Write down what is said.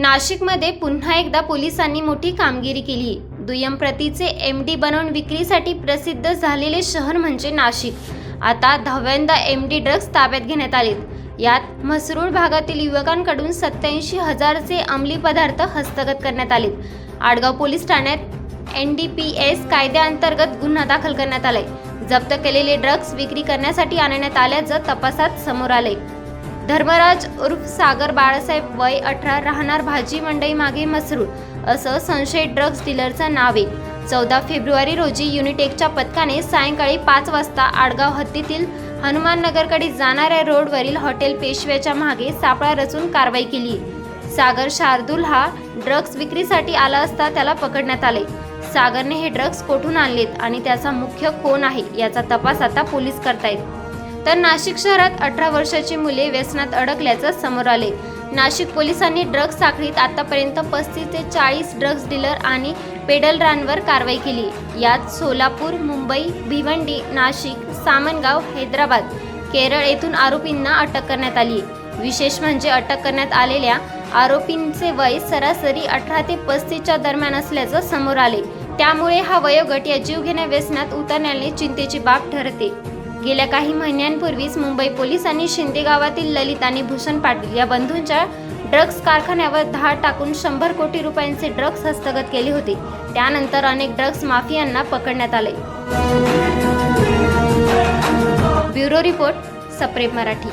नाशिकमध्ये पुन्हा एकदा पोलिसांनी मोठी कामगिरी केली. दुय्यम प्रतीचे एम डी बनवून विक्रीसाठी प्रसिद्ध झालेले शहर म्हणजे नाशिक. आता दहाव्यांदा एम डी ड्रग्ज ताब्यात घेण्यात आलेत. यात म्हसरूळ भागातील युवकांकडून सत्याऐंशी हजारचे अंमली पदार्थ हस्तगत करण्यात आलेत. आडगाव पोलीस ठाण्यात एन डी पी एस कायद्याअंतर्गत गुन्हा दाखल करण्यात आलाय. जप्त केलेले ड्रग्ज विक्री करण्यासाठी आणण्यात आल्याचं तपासात समोर आलंय. धर्मराज उर्फ सागर बाळासाहेब वय अठरा राहणार भाजी मंडई मागे मसरूळ असं संशय ड्रग्ज डीलरचं नाव आहे. चौदा फेब्रुवारी रोजी युनिटेकच्या पथकाने सायंकाळी पाच वाजता आडगाव हत्तीतील हनुमाननगरकडे जाणाऱ्या रोडवरील हॉटेल पेशव्याच्या मागे सापळा रचून कारवाई केली. सागर शार्दूल हा ड्रग्ज विक्रीसाठी आला असता त्याला पकडण्यात आले. सागरने हे ड्रग्ज कोठून आणलेत आणि त्याचा मुख्य कोण आहे याचा तपास आता पोलीस करतायत. तर नाशिक शहरात अठरा वर्षाची मुले व्यसनात अडकल्याचं समोर आले. नाशिक पोलिसांनी ड्रग्ज साखळीत आतापर्यंत पस्तीस ते चाळीस ड्रग्ज डीलर आणि पेडलरांवर कारवाई केली. यात सोलापूर मुंबई भिवंडी नाशिक सामनगाव हैदराबाद केरळ येथून आरोपींना अटक करण्यात आली. विशेष म्हणजे अटक करण्यात आलेल्या आरोपींचे वय सरासरी अठरा ते पस्तीसच्या दरम्यान असल्याचं समोर आले. त्यामुळे हा वयोगट या जीवघेण्या व्यसनात उतरण्याने चिंतेची बाब ठरते. गेल्या काही महिन्यांपूर्वीच मुंबई पोलिसांनी शिंदे गावातील ललित आणि भूषण पाटील या बंधूंच्या ड्रग्ज कारखान्यावर धाड टाकून शंभर कोटी रुपयांचे ड्रग्ज हस्तगत केले होते. त्यानंतर अनेक ड्रग्ज माफियांना पकडण्यात आले. ब्युरो रिपोर्ट सप्रेम मराठी.